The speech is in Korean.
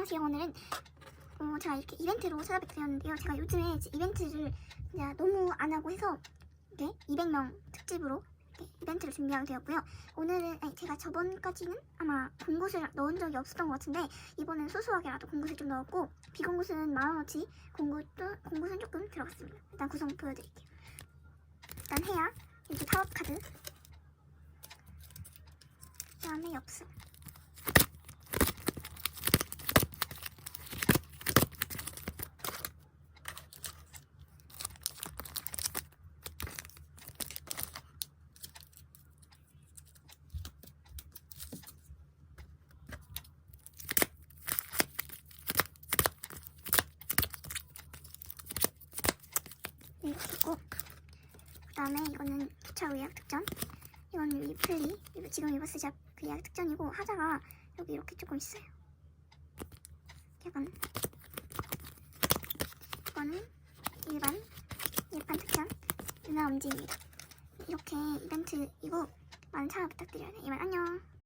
안녕하세요. 오늘은 어, 제가 이렇게 이벤트로 찾아뵙게 되었는데요. 제가 요즘에 이벤트를 그냥 너무 안 하고 해서 이렇게 200명 특집으로 이벤트를 준비하게 되었고요. 오늘은 아니, 제가 저번까지는 아마 공굿을 넣은 적이 없었던 것 같은데 이번엔 소소하게라도 공굿을 좀 넣었고 비공굿은 만원어치 공굿도 공굿은 조금 들어갔습니다. 일단 구성 보여드릴게요. 일단 해야 이렇게 파워 카드 그다음에 엽서 이렇게 있고 그 다음에 이거는 기차 예약 특전. 위플리 이거 지금 리버스잡 그 예약 특전이고 하자가 여기 이렇게 조금 있어요. 약간 이거는 일반 예판 특전 누나 엄지입니다. 이렇게 이벤트 이거 많은 참여 부탁드려요. 이만 안녕